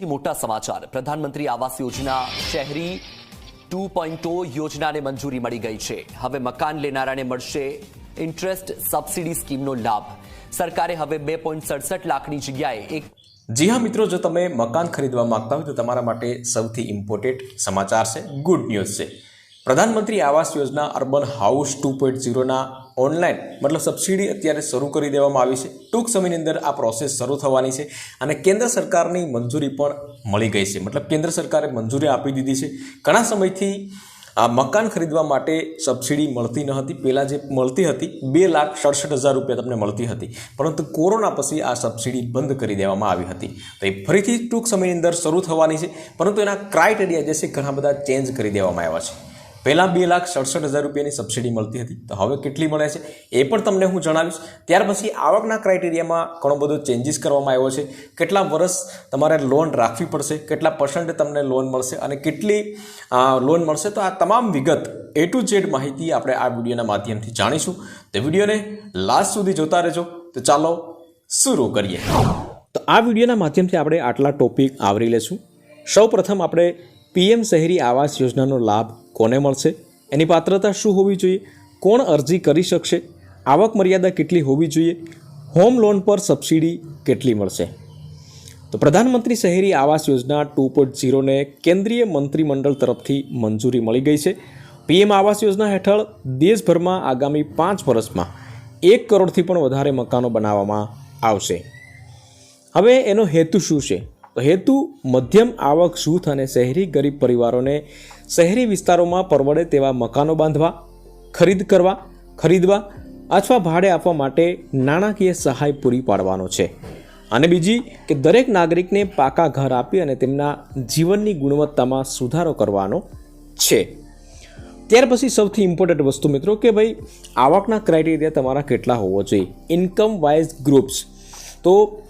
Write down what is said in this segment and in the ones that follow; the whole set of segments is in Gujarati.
થી મોટા સમાચાર. પ્રધાનમંત્રી આવાસ યોજના શહેરી ટુ પોઈન્ટ યોજનાને મંજૂરી મળી ગઈ છે. હવે મકાન લેનારાને મળશે ઇન્ટરેસ્ટ સબસિડી સ્કીમનો લાભ. સરકારે હવે બે પોઈન્ટ સડસઠ લાખની જગ્યાએ એક જી હા મિત્રો, જો તમે મકાન ખરીદવા માંગતા હોય તો તમારા માટે સૌથી ઇમ્પોર્ટેન્ટ સમાચાર છે, ગુડ ન્યૂઝ છે. પ્રધાનમંત્રી આવાસ યોજના અર્બન હાઉસ ટુ પોઈન્ટ ઝીરોના ઓનલાઈન મતલબ સબસિડી અત્યારે શરૂ કરી દેવામાં આવી છે. ટૂંક સમયની અંદર આ પ્રોસેસ શરૂ થવાની છે અને કેન્દ્ર સરકારની મંજૂરી પણ મળી ગઈ છે. મતલબ કેન્દ્ર સરકારે મંજૂરી આપી દીધી છે. ઘણા સમયથી આ મકાન ખરીદવા માટે સબસિડી મળતી ન હતી. પહેલાં જે મળતી હતી બે લાખ સડસઠ હજાર રૂપિયા તમને મળતી હતી. પરંતુ કોરોના પછી આ સબસિડી બંધ કરી દેવામાં આવી હતી. તો એ ફરીથી ટૂંક સમયની અંદર શરૂ થવાની છે. પરંતુ એના ક્રાઇટેરિયા જે છે ઘણા બધા ચેન્જ કરી દેવામાં આવ્યા છે. પહેલાં બે લાખ સડસઠ હજાર રૂપિયાની સબસિડી મળતી હતી. તો હવે કેટલી મળે છે? એ પણ તમને હું જણાવીશ. ત્યાર પછી આવકના ક્રાઇટેરિયામાં ઘણો બધો ચેન્જીસ કરવામાં આવ્યો છે. કેટલા વર્ષ તમારે લોન રાખવી પડશે? કેટલા પર્સન્ટ તમને લોન મળશે? અને કેટલી લોન મળશે? તો આ તમામ વિગત એ ટુ ઝેડ માહિતી આપણે આ વિડીયોના માધ્યમથી જાણીશું. તો વિડીયોને લાસ્ટ સુધી જોતા રહેજો. તો ચાલો શરૂ કરીએ. તો આ વિડીયોના માધ્યમથી આપણે આટલા ટોપિક આવરી લેશું. સૌ પ્રથમ આપણે પીએમ શહેરી આવાસ યોજનાનો લાભ કોને મળશે? એની પાત્રતા શું હોવી જોઈએ? કોણ અરજી કરી શકશે? આવક મર્યાદા કેટલી હોવી જોઈએ? હોમ લોન પર સબસિડી કેટલી મળશે? તો પ્રધાનમંત્રી શહેરી આવાસ યોજના ટુ પોઈન્ટ ઝીરોને કેન્દ્રીય મંત્રીમંડળ તરફથી મંજૂરી મળી ગઈ છે. પીએમ આવાસ યોજના હેઠળ દેશભરમાં આગામી પાંચ વર્ષમાં એક કરોડથી પણ વધારે મકાનો બનાવવામાં આવશે. હવે એનો હેતુ શું છે? તો હેતુ મધ્યમ આવક, જૂથ અને શહેરી ગરીબ પરિવારોને શહેરી વિસ્તારોમાં પરવડે તેવા મકાનો બાંધવા, ખરીદ કરવા, ખરીદવા અથવા ભાડે આપવા માટે નાણાકીય સહાય પૂરી પાડવાનો છે. અને બીજી કે દરેક નાગરિકને પાકા ઘર આપી અને તેમના જીવનની ગુણવત્તામાં સુધારો કરવાનો છે. ત્યાર પછી સૌથી ઇમ્પોર્ટન્ટ વસ્તુ મિત્રો કે ભાઈ, આવકના ક્રાઇટેરિયા તમારા કેટલા હોવો જોઈએ? ઇન્કમ વાઇઝ ગ્રુપ્સ તો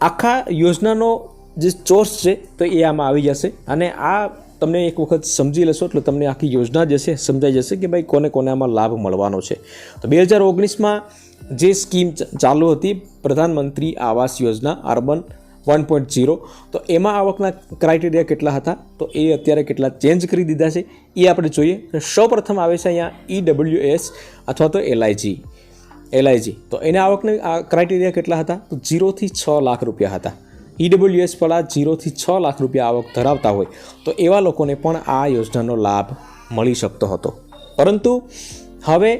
આખા યોજનાનો જે ચોર્સ છે, તો એ આમાં આવી જશે. અને આ તમને એક વખત સમજી લેશો, એટલે તમને આખી યોજના જે છે સમજાઈ જશે કે ભાઈ કોને કોને આમાં લાભ મળવાનો છે. તો બે હજાર ઓગણીસમાં જે સ્કીમ ચાલુ હતી, પ્રધાનમંત્રી આવાસ યોજના અર્બન વન પોઈન્ટ ઝીરો તો એમાં આવકના ક્રાઇટેરિયા કેટલા હતા? તો એ અત્યારે કેટલા ચેન્જ કરી દીધા છે, એ આપણે જોઈએ. સૌ પ્રથમ આવે છે અહીંયા ઈ ડબલ્યુ એસ અથવા તો એલઆઈજી એલઆઈજી તો એના આવકના ક્રાઇટેરિયા કેટલા હતા? તો ઝીરોથી છ લાખ રૂપિયા હતા. ઈડબ્લ્યુએસ વાળા જીરોથી છ લાખ રૂપિયા આવક ધરાવતા હોય તો એવા લોકોને પણ આ યોજનાનો લાભ મળી શકતો હતો. પરંતુ હવે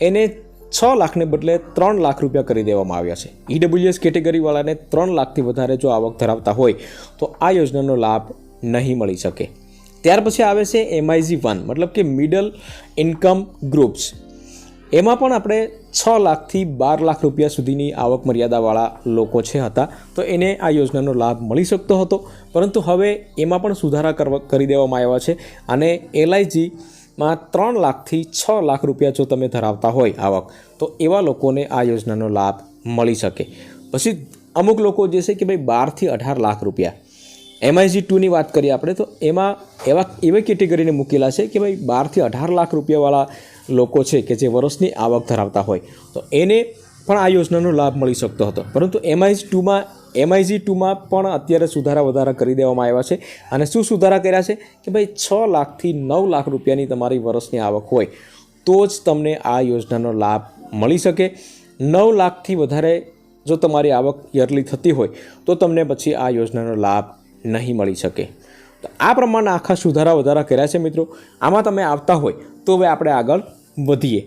એને છ લાખને બદલે ત્રણ લાખ રૂપિયા કરી દેવામાં આવ્યા છે. ઈડબ્લ્યુએસ કેટેગરીવાળાને ત્રણ લાખથી વધારે જો આવક ધરાવતા હોય તો આ યોજનાનો લાભ નહીં મળી શકે. ત્યાર પછી આવે છે એમઆઈજી વન મતલબ કે મિડલ ઇન્કમ ગ્રુપ્સ એમાં પણ આપણે છ લાખથી બાર લાખ રૂપિયા સુધીની આવક મર્યાદાવાળા લોકો છે હતા. તો એને આ યોજનાનો લાભ મળી શકતો હતો. પરંતુ હવે એમાં પણ સુધારા કરી દેવામાં આવ્યા છે. અને એલઆઈજીમાં ત્રણ લાખથી છ લાખ રૂપિયા જો તમે ધરાવતા હોય આવક, તો એવા લોકોને આ યોજનાનો લાભ મળી શકે. પછી અમુક લોકો જે છે કે ભાઈ બારથી અઢાર લાખ રૂપિયા. એમઆઈજી ટુની વાત કરીએ આપણે, તો એમાં એવા, એવી કેટેગરીને મૂકેલા છે કે ભાઈ બારથી અઢાર લાખ રૂપિયાવાળા લોકો છે કે જે વર્ષની આવક ધરાવતા હોય. તો એને પણ આ યોજનાનો લાભ મળી શકતો હતો. પરંતુ એમઆઈજી ટુમાં એમઆઈજી ટુમાં પણ અત્યારે સુધારા વધારા કરી દેવામાં આવ્યા છે. અને શું સુધારા કર્યા છે? કે ભાઈ છ લાખથી નવ લાખ રૂપિયાની તમારી વર્ષની આવક હોય, તો જ તમને આ યોજનાનો લાભ મળી શકે. નવ લાખથી વધારે જો તમારી આવક યરલી થતી હોય, તો તમને પછી આ યોજનાનો લાભ નહીં મળી શકે. તો આ પ્રમાણના આખા સુધારા વધારા કર્યા છે મિત્રો. આમાં તમે આવતા હોય, તો હવે આપણે આગળ વધીએ.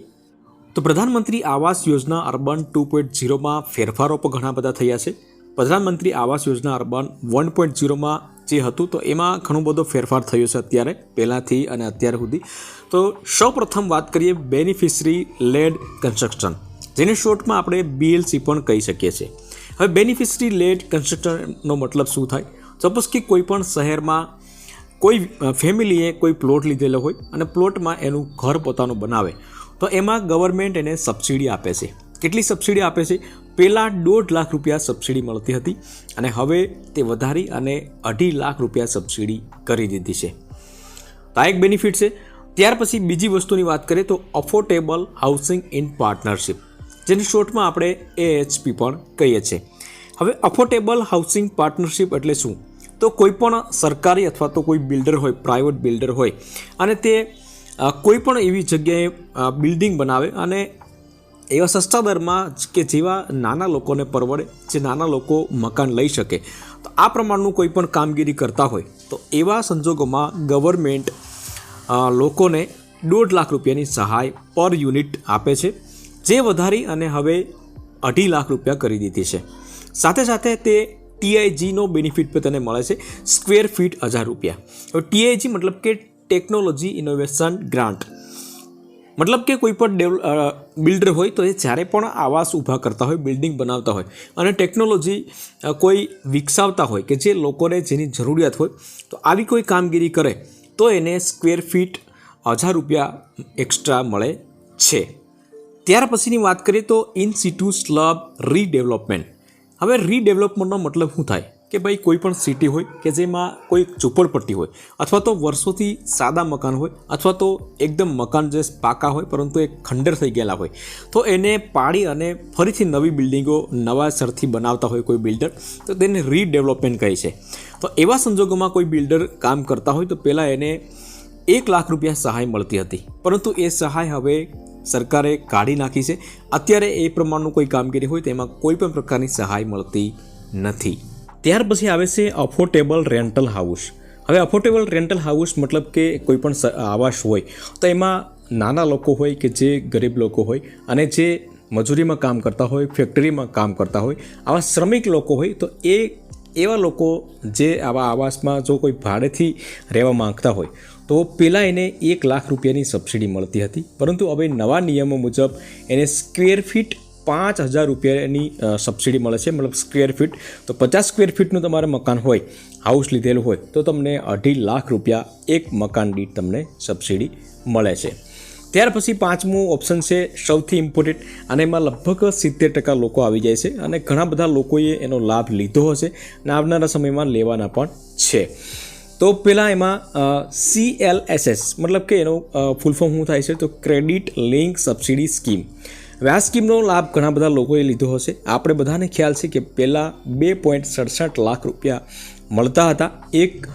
તો પ્રધાનમંત્રી આવાસ યોજના અર્બન ટુ પોઈન્ટ ઝીરોમાં ફેરફારો પણ ઘણા બધા થયા છે. પ્રધાનમંત્રી આવાસ યોજના અર્બન વન પોઈન્ટ ઝીરોમાં જે હતું, તો એમાં ઘણો બધો ફેરફાર થયો છે અત્યારે, પહેલાંથી અને અત્યાર સુધી. તો સૌ પ્રથમ વાત કરીએ બેનિફિશરી લેડ કન્સ્ટ્રક્શન, જેને શોર્ટમાં આપણે બીએલસી પણ કહી શકીએ છીએ. હવે બેનિફિશરી લેડ કન્સ્ટ્રક્શનનો મતલબ શું થાય? સપોઝ કે કોઈપણ શહેરમાં કોઈ ફેમિલીએ કોઈ પ્લોટ લીધેલો હોય અને પ્લોટમાં એનું ઘર પોતાનું બનાવે, તો એમાં ગવર્મેન્ટ એને સબસિડી આપે છે. કેટલી સબસિડી આપે છે? પહેલાં દોઢ લાખ રૂપિયા સબસિડી મળતી હતી અને હવે તે વધારી અને અઢી લાખ રૂપિયા સબસિડી કરી દીધી છે. આ એક બેનિફિટ છે. ત્યાર પછી બીજી વસ્તુની વાત કરીએ તો અફોર્ડેબલ હાઉસિંગ ઇન પાર્ટનરશિપ જેની શોર્ટમાં આપણે એએચપી પણ કહીએ છીએ. હવે અફોર્ડેબલ હાઉસિંગ પાર્ટનરશિપ એટલે શું? તો કોઈ પણ સરકારી અથવા તો કોઈ બિલ્ડર હોય પ્રાઇવેટ બિલ્ડર હોય, અને તે કોઈ પણ એવી જગ્યાએ બિલ્ડિંગ બનાવે અને એવા સસ્તા દરમાં કે જેવા નાના લોકોને પરવડે, જે નાના લોકો મકાન લઈ શકે, તો આ પ્રમાણનું કોઈ પણ કામગીરી કરતા હોય, તો એવા સંજોગોમાં ગવર્મેન્ટ લોકોને દોઢ લાખ રૂપિયાની સહાય પર યુનિટ આપે છે, જે વધારી અને હવે અઢી લાખ રૂપિયા કરી દીધી છે. સાથે સાથે તે ટીઆઈજીનો બેનિફિટ પણ તેને મળે છે સ્ક્વેર ફીટ હજાર રૂપિયા. હવે ટીઆઈજી મતલબ કે ટેકનોલોજી ઇનોવેશન ગ્રાન્ટ મતલબ કે કોઈ પણ બિલ્ડર હોય તો એ જ્યારે પણ આવાસ ઊભા કરતા હોય બિલ્ડિંગ બનાવતા હોય અને ટેકનોલોજી કોઈ વિકસાવતા હોય કે જે લોકોને જેની જરૂરિયાત હોય તો આવી કોઈ કામગીરી કરે તો એને સ્ક્વેર ફીટ હજાર રૂપિયા એક્સ્ટ્રા મળે છે. ત્યાર પછીની વાત કરીએ તો ઇન સિટુ સ્લબ રીડેવલપમેન્ટ હવે રીડેવલપમેન્ટનો મતલબ શું થાય? કે ભાઈ કોઈ પણ સિટી હોય કે જેમાં કોઈ ઝૂંપડપટ્ટી હોય, અથવા તો વર્ષોથી સાદા મકાન હોય, અથવા તો એકદમ મકાન જે પાકા હોય, પરંતુ એ ખંડેર થઈ ગયેલા હોય, તો એને પાડી અને ફરીથી નવી બિલ્ડિંગો નવા સરથી બનાવતા હોય કોઈ બિલ્ડર તો તેને રીડેવલપમેન્ટ કહે છે. તો એવા સંજોગોમાં કોઈ બિલ્ડર કામ કરતા હોય, તો પહેલાં એને એક લાખ રૂપિયા સહાય મળતી હતી. પરંતુ એ સહાય હવે સરકારે કાઢી નાખી છે. અત્યારે એ પ્રમાણનું કોઈ કામગીરી હોય તેમાં કોઈ પણ પ્રકારની સહાય મળતી નથી. ત્યાર પછી આવે છે અફોર્ડેબલ રેન્ટલ હાઉસ હવે અફોર્ડેબલ રેન્ટલ હાઉસ મતલબ કે કોઈ પણ આવાસ હોય, તો એમાં નાના લોકો હોય કે જે ગરીબ લોકો હોય અને જે મજૂરીમાં કામ કરતા હોય, ફેક્ટરીમાં કામ કરતા હોય, આવા શ્રમિક લોકો હોય, તો એ, એવા લોકો જે આવા આવાસમાં જો કોઈ ભાડેથી રહેવા માંગતા હોય તો પહેલાં એને એક લાખ રૂપિયાની સબસિડી મળતી હતી. પરંતુ હવે નવા નિયમો મુજબ એને સ્ક્વેર ફીટ પાંચ હજાર રૂપિયાની સબસિડી મળે છે. મતલબ સ્ક્વેર ફીટ તો પચાસ સ્ક્વેર ફીટનું તમારે મકાન હોય હાઉસ લીધેલું હોય, તો તમને અઢી લાખ રૂપિયા એક મકાન દીઠ તમને સબસિડી મળે છે. ત્યાર પછી પાંચમું ઓપ્શન છે, સૌથી ઇમ્પોર્ટન્ટ અને એમાં લગભગ સિત્તેર ટકા લોકો આવી જાય છે અને ઘણા બધા લોકોએ એનો લાભ લીધો હશે અને આવનારા સમયમાં લેવાના પણ છે. તો પહેલાં એમાં સી એલ એસ એસ મતલબ કે એનો ફૂલ ફોર્મ શું થાય છે? તો ક્રેડિટ લિંક સબસિડી સ્કીમ હવે સ્કીમનો લાભ ઘણા બધા લોકોએ લીધો હશે. આપણે બધાને ખ્યાલ છે કે પહેલાં બે પોઈન્ટ સડસઠ લાખ રૂપિયા મળતા હતા એક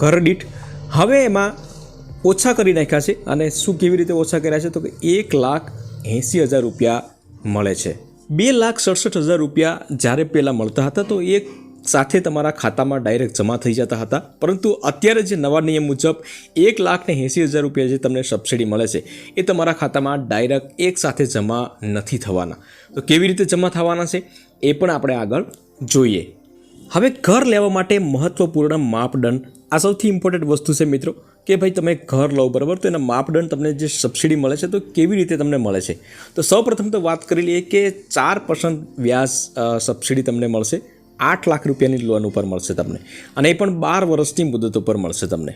ઘર દીઠ. હવે એમાં ઓછા કરી નાખ્યા છે અને શું કેવી રીતે ઓછા કર્યા છે? તો કે એક લાખ એંસી હજાર રૂપિયા મળે છે. બે લાખ સડસઠ હજાર રૂપિયા જ્યારે પહેલાં મળતા હતા તો એક સાથે તમારા ખાતામાં ડાયરેક્ટ જમા થઈ જતા હતા. પરંતુ અત્યારે જે નવા નિયમ મુજબ એક લાખ ને એંસી હજાર રૂપિયા જે તમને સબસિડી મળે છે, એ તમારા ખાતામાં ડાયરેક્ટ એક સાથે જમા નથી થવાના. તો કેવી રીતે જમા થવાના છે, એ પણ આપણે આગળ જોઈએ. હવે ઘર લેવા માટે મહત્વપૂર્ણ માપદંડ આ સૌથી ઇમ્પોર્ટન્ટ વસ્તુ છે મિત્રો, કે ભાઈ તમે ઘર લો બરાબર, તો એના માપદંડ તમને જે સબસિડી મળે છે, તો કેવી રીતે તમને મળે છે? તો સૌપ્રથમ તો વાત કરી લઈએ કે ચાર પર્સન્ટ વ્યાજ સબસિડી તમને મળશે. આઠ લાખ રૂપિયાની લોન ઉપર મળશે તમને. અને એ પણ બાર વર્ષની મુદત ઉપર મળશે તમને.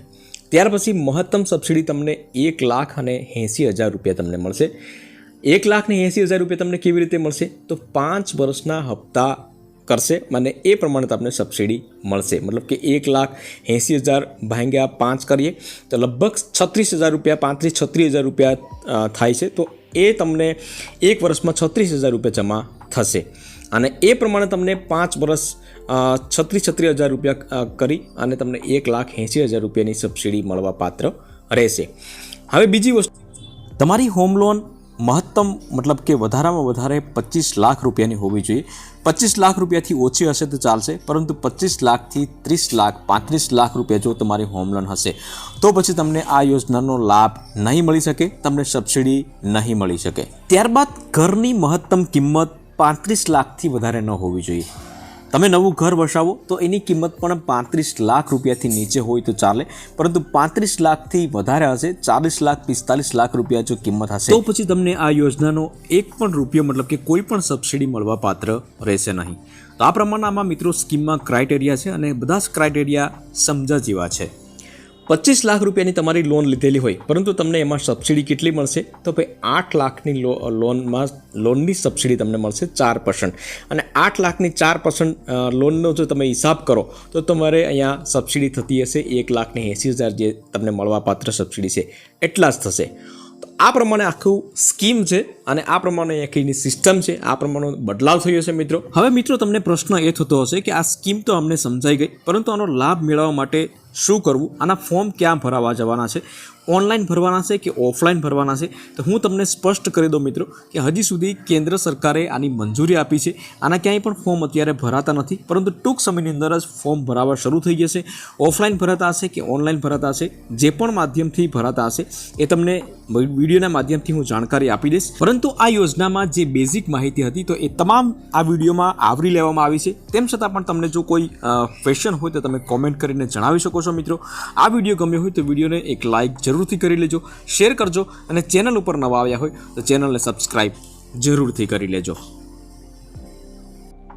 ત્યાર પછી મહત્તમ સબસિડી તમને એક લાખ અને એંસી હજાર રૂપિયા તમને મળશે. એક લાખને એંસી હજાર રૂપિયા તમને કેવી રીતે મળશે? તો પાંચ વર્ષના હપ્તા કરશે અને એ પ્રમાણે તમને સબસિડી મળશે. મતલબ કે એક લાખ એંસી હજાર ભાંગ્યા પાંચ કરીએ, તો લગભગ છત્રીસ હજાર રૂપિયા, પાંત્રીસ, છત્રીસ હજાર રૂપિયા થાય છે. તો એ તમને એક વર્ષમાં છત્રીસ હજાર રૂપિયા જમા થશે. અને એ પ્રમાણે તમને પાંચ વર્ષ છત્રીસ છત્રીસ હજાર રૂપિયા કરી અને તમને એક લાખ એંસી હજાર રૂપિયાની સબસિડી મળવા પાત્ર રહેશે. હવે બીજી વસ્તુ. તમારી હોમ લોન મહત્તમ મતલબ કે વધારામાં વધારે પચીસ લાખ રૂપિયાની હોવી જોઈએ. પચીસ લાખ રૂપિયાથી ઓછી હશે તો ચાલશે, પરંતુ પચીસ લાખથી ત્રીસ લાખ, પાંત્રીસ લાખ રૂપિયા જો તમારી હોમ લોન હશે, તો પછી તમને આ યોજનાનો લાભ નહીં મળી શકે, તમને સબસિડી નહીં મળી શકે. ત્યારબાદ ઘરની મહત્તમ કિંમત પાંત્રીસ લાખથી વધારે ન હોવી જોઈએ. તમે નવું ઘર વસાવો તો એની કિંમત પણ પાંત્રીસ લાખ રૂપિયાથી નીચે હોય તો ચાલે, પરંતુ પાંત્રીસ લાખથી વધારે હશે, ચાલીસ લાખ, પિસ્તાલીસ લાખ રૂપિયા જો કિંમત હશે. તો પછી તમને આ યોજનાનો એક પણ રૂપિયો, મતલબ કે કોઈ પણ સબસિડી મળવા પાત્ર રહેશે નહીં. તો આ પ્રમાણે આમાં મિત્રો સ્કીમમાં ક્રાઇટેરિયા છે અને બધા જ ક્રાઇટેરિયા સમજા જેવા છે. પચીસ લાખ રૂપિયાની તમારી લોન લીધેલી હોય, પરંતુ તમને એમાં સબસિડી કેટલી મળશે? તો ભાઈ, આઠ લાખની લોનમાં લોનની સબસિડી તમને મળશે ચાર પર્સન્ટ અને આઠ લાખની ચાર પર્સન્ટ લોનનો જો તમે હિસાબ કરો, તો તમારે અહીંયા સબસિડી થતી હશે. એક લાખની એંસી હજાર જે તમને મળવાપાત્ર સબસિડી છે, એટલા જ થશે. આ પ્રમાણે આખું સ્કીમ છે અને આ પ્રમાણે આખીની સિસ્ટમ છે. આ પ્રમાણે બદલાવ થયો છે મિત્રો. હવે મિત્રો, તમને પ્રશ્ન એ થતો હશે કે આ સ્કીમ તો અમને સમજાઈ ગઈ, પરંતુ આનો લાભ મેળવવા માટે શું કરવું? આના ફોર્મ ક્યાં ભરાવા જવાના છે? ઓનલાઈન ભરવાના છે કે ઓફલાઈન ભરવાના છે? તો હું તમને સ્પષ્ટ કરી દઉં મિત્રો કે હજી સુધી કેન્દ્ર સરકારે આની મંજૂરી આપી છે. આના ક્યાંય પણ ફોર્મ અત્યારે ભરાતા નથી, પરંતુ ટૂંક સમયની અંદર જ ફોર્મ ભરાવા શરૂ થઈ જશે. ઓફલાઈન ભરાતા હશે કે ઓનલાઈન ભરાતા હશે? જે પણ માધ્યમથી ભરાતા હશે, એ તમને વિડીયોના માધ્યમથી હું જાણકારી આપી દઈશ. પરંતુ આ યોજનામાં જે બેઝિક માહિતી હતી, તો એ તમામ આ વિડીયોમાં આવરી લેવામાં આવી છે. તેમ છતાં પણ તમને જો કોઈ ક્વેશ્ચન હોય તો તમે કોમેન્ટ કરીને જણાવી છો મિત્રો, આ વીડિયો ગમ્યો હોય તો વિડીયોને એક લાઇક જરૂરથી કરી લેજો, શેર કરજો અને ચેનલ ઉપર નવા આવ્યા હોય તો ચેનલને સબસ્ક્રાઈબ જરૂરથી કરી લેજો.